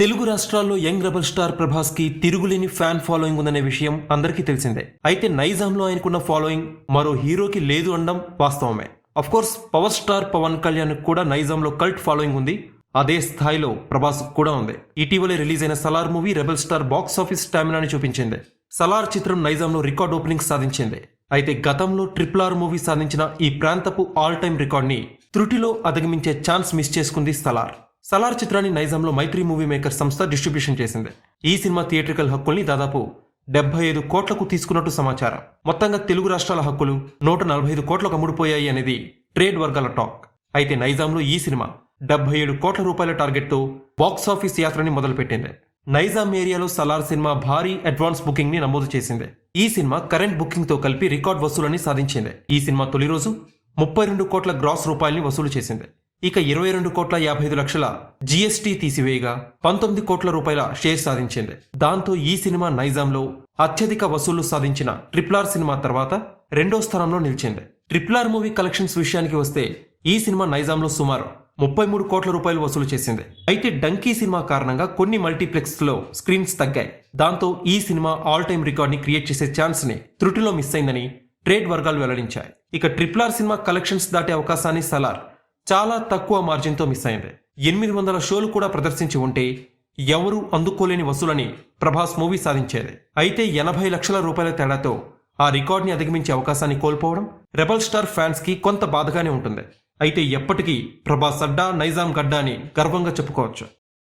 తెలుగు రాష్ట్రాల్లో young rebel star ప్రభాస్కి తిరుగులేని fan following ఉందనే విషయం అందరికీ తెలిసిందే. అయితే నైజాంలో ఆయనకున్న ఫాలోయింగ్ మరో హీరోకి లేదు అనడం వాస్తవమే. Of course power star Pawan Kalyan కూడా నైజాంలో కల్ట్ ఫాలోయింగ్ ఉంది. అదే స్థాయిలో ప్రభాస్ కూడా ఉంది. ఇటీవలే రిలీజ్ అయిన Salaar movie rebel star box office స్టామినాని చూపించింది. సలార్ చిత్రం నైజాంలో రికార్డ్ ఓపెనింగ్ సాధించింది. అయితే గతంలో ట్రిపుల్ ఆర్ మూవీ సాధించిన ఈ ప్రాంతపు ఆల్ టైమ్ రికార్డ్ని త్రుటిలో అధిగమించే ఛాన్స్ మిస్ చేసుకుంది సలార్. సలార్ చిత్రాన్ని నైజాంలో మైత్రి మూవీ మేకర్ సంస్థ డిస్ట్రిబ్యూషన్ చేసింది. ఈ సినిమా థియేట్రికల్ హక్కుల్ని దాదాపు డెబ్బై ఐదు కోట్లకు తీసుకున్నట్టు సమాచారం. మొత్తంగా తెలుగు రాష్ట్రాల హక్కులు నూట నలభై ఐదు కోట్లకు అమ్ముడుపోయాయి అనేది ట్రేడ్ వర్గాల టాక్. అయితే నైజాంలో ఈ సినిమా డెబ్బై ఏడు కోట్ల రూపాయల టార్గెట్తో బాక్స్ ఆఫీస్ యాత్రని మొదలుపెట్టింది. నైజాం ఏరియాలో సలార్ సినిమా భారీ అడ్వాన్స్ బుకింగ్ని నమోదు చేసింది. ఈ సినిమా కరెంట్ బుకింగ్తో కలిపి రికార్డ్ వసూలని సాధించింది. ఈ సినిమా తొలి రోజు ముప్పై రెండు కోట్ల గ్రాస్ రూపాయల్ని వసూలు చేసింది. ఇక ఇరవై రెండు కోట్ల యాభై ఐదు లక్షల జీఎస్టీ తీసివేయగా పంతొమ్మిది కోట్ల రూపాయల షేర్ సాధించింది. దాంతో ఈ సినిమా నైజాంలో అత్యధిక వసూళ్ళు సాధించిన ట్రిప్లార్ సినిమా తర్వాత రెండో స్థానంలో నిలిచింది. ట్రిప్లార్ మూవీ కలెక్షన్స్ విషయానికి వస్తే ఈ సినిమా నైజాంలో సుమారు ముప్పై మూడు కోట్ల రూపాయలు వసూలు చేసింది. అయితే డంకీ సినిమా కారణంగా కొన్ని మల్టీప్లెక్స్లో స్క్రీన్స్ తగ్గాయి. దాంతో ఈ సినిమా ఆల్ టైమ్ రికార్డ్ని క్రియేట్ చేసే ఛాన్స్ని త్రుటిలో మిస్ అయిందని ట్రేడ్ వర్గాలు వెల్లడించాయి. ఇక ట్రిప్లార్ సినిమా కలెక్షన్స్ దాటే అవకాశాన్ని సలార్ చాలా తక్కువ మార్జిన్తో మిస్ అయింది ఎనిమిది వందల షోలు కూడా ప్రదర్శించి ఉంటే ఎవరూ అందుకోలేని వసూలని ప్రభాస్ మూవీ సాధించేది. అయితే ఎనభై లక్షల రూపాయల తేడాతో ఆ రికార్డ్ని అధిగమించే అవకాశాన్ని కోల్పోవడం రెబల్ స్టార్ ఫ్యాన్స్కి కొంత బాధగానే ఉంటుంది. అయితే ఎప్పటికీ ప్రభాస్ అడ్డా నైజాం గడ్డా అని గర్వంగా చెప్పుకోవచ్చు.